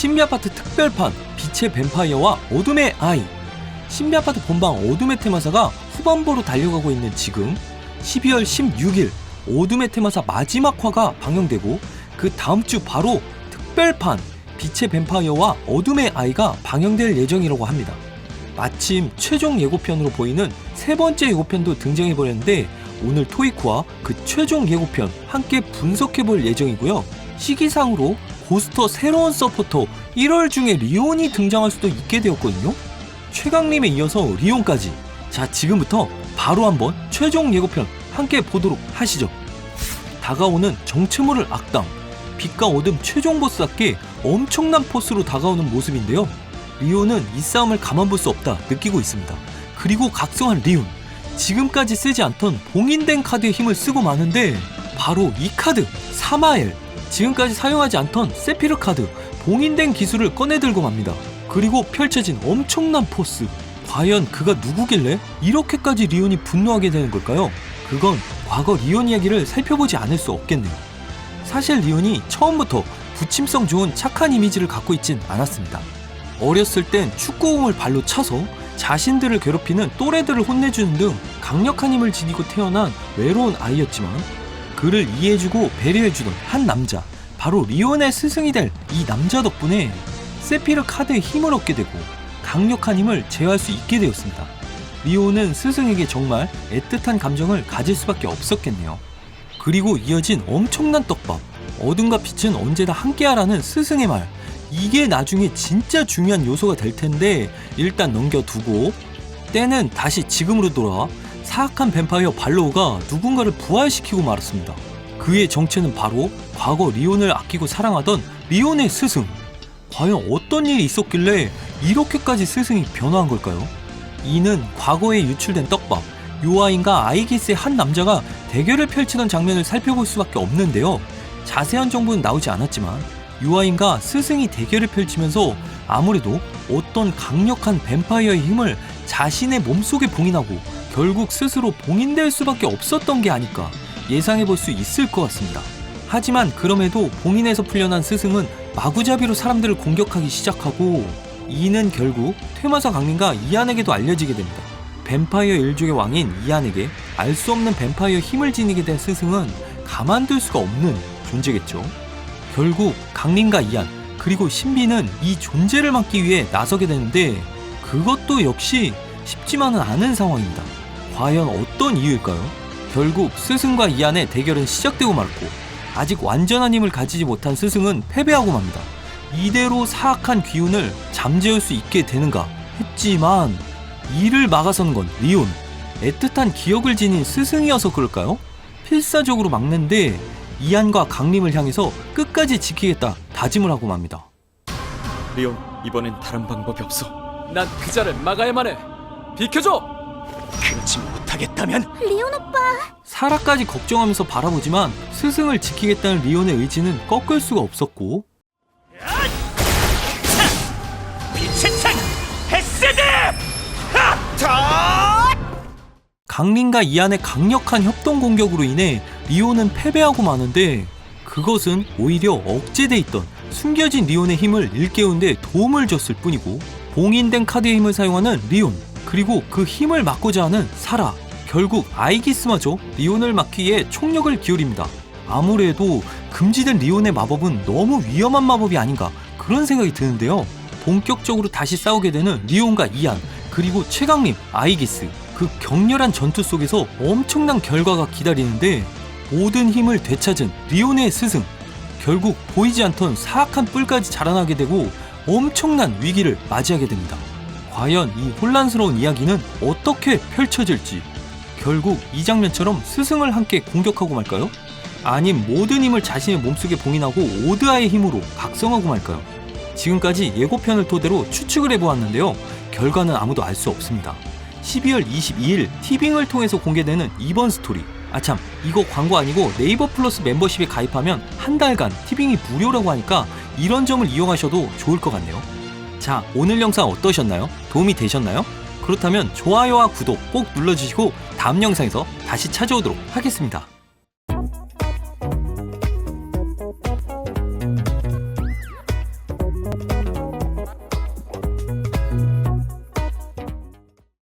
신비아파트 특별판 빛의 뱀파이어와 어둠의 아이 신비아파트 본방 어둠의 테마사가 후반부로 달려가고 있는 지금 12월 16일 어둠의 테마사 마지막 화가 방영되고 그 다음 주 바로 특별판 빛의 뱀파이어와 어둠의 아이가 방영될 예정이라고 합니다. 마침 최종 예고편으로 보이는 세 번째 예고편도 등장해버렸는데 오늘 토이쿠와 그 최종 예고편 함께 분석해볼 예정이고요. 시기상으로 고스터 새로운 서포터 1월 중에 리온이 등장할 수도 있게 되었거든요. 최강림에 이어서 리온까지. 자, 지금부터 바로 한번 최종 예고편 함께 보도록 하시죠. 다가오는 정체모를 악당, 빛과 어둠 최종 보스답게 엄청난 포스로 다가오는 모습인데요. 리온은 이 싸움을 가만 볼 수 없다 느끼고 있습니다. 그리고 각성한 리온. 지금까지 쓰지 않던 봉인된 카드의 힘을 쓰고 마는데 바로 이 카드 사마엘. 지금까지 사용하지 않던 세피르 카드 봉인된 기술을 꺼내들고 맙니다. 그리고 펼쳐진 엄청난 포스. 과연 그가 누구길래 이렇게까지 리온이 분노하게 되는 걸까요? 그건 과거 리온 이야기를 살펴보지 않을 수 없겠네요. 사실 리온이 처음부터 부침성 좋은 착한 이미지를 갖고 있진 않았습니다. 어렸을 땐 축구공을 발로 차서 자신들을 괴롭히는 또래들을 혼내주는 등 강력한 힘을 지니고 태어난 외로운 아이였지만 그를 이해해주고 배려해주던 한 남자 바로 리온의 스승이 될 이 남자 덕분에 세피르 카드의 힘을 얻게 되고 강력한 힘을 제어할 수 있게 되었습니다. 리온은 스승에게 정말 애틋한 감정을 가질 수밖에 없었겠네요. 그리고 이어진 엄청난 떡밥. 어둠과 빛은 언제나 함께하라는 스승의 말. 이게 나중에 진짜 중요한 요소가 될 텐데 일단 넘겨두고 때는 다시 지금으로 돌아와 사악한 뱀파이어 발로우가 누군가를 부활시키고 말았습니다. 그의 정체는 바로 과거 리온을 아끼고 사랑하던 리온의 스승. 과연 어떤 일이 있었길래 이렇게까지 스승이 변화한 걸까요? 이는 과거에 유출된 떡밥 요아인과 아이기스의 한 남자가 대결을 펼치던 장면을 살펴볼 수밖에 없는데요. 자세한 정보는 나오지 않았지만 요아인과 스승이 대결을 펼치면서 아무래도 어떤 강력한 뱀파이어의 힘을 자신의 몸속에 봉인하고 결국 스스로 봉인될 수밖에 없었던 게 아닐까 예상해 볼 수 있을 것 같습니다. 하지만 그럼에도 봉인에서 풀려난 스승은 마구잡이로 사람들을 공격하기 시작하고 이는 결국 퇴마사 강림과 이안에게도 알려지게 됩니다. 뱀파이어 일족의 왕인 이안에게 알 수 없는 뱀파이어 힘을 지니게 된 스승은 가만둘 수가 없는 존재겠죠. 결국 강림과 이안 그리고 신비는 이 존재를 막기 위해 나서게 되는데 그것도 역시 쉽지만은 않은 상황입니다. 과연 어떤 이유일까요? 결국 스승과 이안의 대결은 시작되고 말고 아직 완전한 힘을 가지지 못한 스승은 패배하고 맙니다. 이대로 사악한 기운을 잠재울 수 있게 되는가 했지만 이를 막아서는 건 리온 애틋한 기억을 지닌 스승이어서 그럴까요? 필사적으로 막는데 이안과 강림을 향해서 끝까지 지키겠다 다짐을 하고 맙니다. 리온 이번엔 다른 방법이 없어 난 그 자를 막아야만 해. 비켜줘. 그렇지 못하겠다면? 리온 오빠. 사라까지 걱정하면서 바라보지만 스승을 지키겠다는 리온의 의지는 꺾을 수가 없었고. 빛의 창! 헤세드! 강림과 이안의 강력한 협동 공격으로 인해 리온은 패배하고 마는데 그것은 오히려 억제돼 있던 숨겨진 리온의 힘을 일깨우는데 도움을 줬을 뿐이고 봉인된 카드의 힘을 사용하는 리온 그리고 그 힘을 막고자 하는 사라 결국 아이기스마저 리온을 막기 위해 총력을 기울입니다. 아무래도 금지된 리온의 마법은 너무 위험한 마법이 아닌가 그런 생각이 드는데요. 본격적으로 다시 싸우게 되는 리온과 이안 그리고 최강림 아이기스 그 격렬한 전투 속에서 엄청난 결과가 기다리는데 모든 힘을 되찾은 리온의 스승 결국 보이지 않던 사악한 뿔까지 자라나게 되고 엄청난 위기를 맞이하게 됩니다. 과연 이 혼란스러운 이야기는 어떻게 펼쳐질지 결국 이 장면처럼 스승을 함께 공격하고 말까요? 아님 모든 힘을 자신의 몸속에 봉인하고 오드아의 힘으로 각성하고 말까요? 지금까지 예고편을 토대로 추측을 해보았는데요. 결과는 아무도 알 수 없습니다. 12월 22일 티빙을 통해서 공개되는 이번 스토리. 아참, 이거 광고 아니고 네이버 플러스 멤버십에 가입하면 한 달간 티빙이 무료라고 하니까 이런 점을 이용하셔도 좋을 것 같네요. 자, 오늘 영상 어떠셨나요? 도움이 되셨나요? 그렇다면 좋아요와 구독 꼭 눌러주시고 다음 영상에서 다시 찾아오도록 하겠습니다.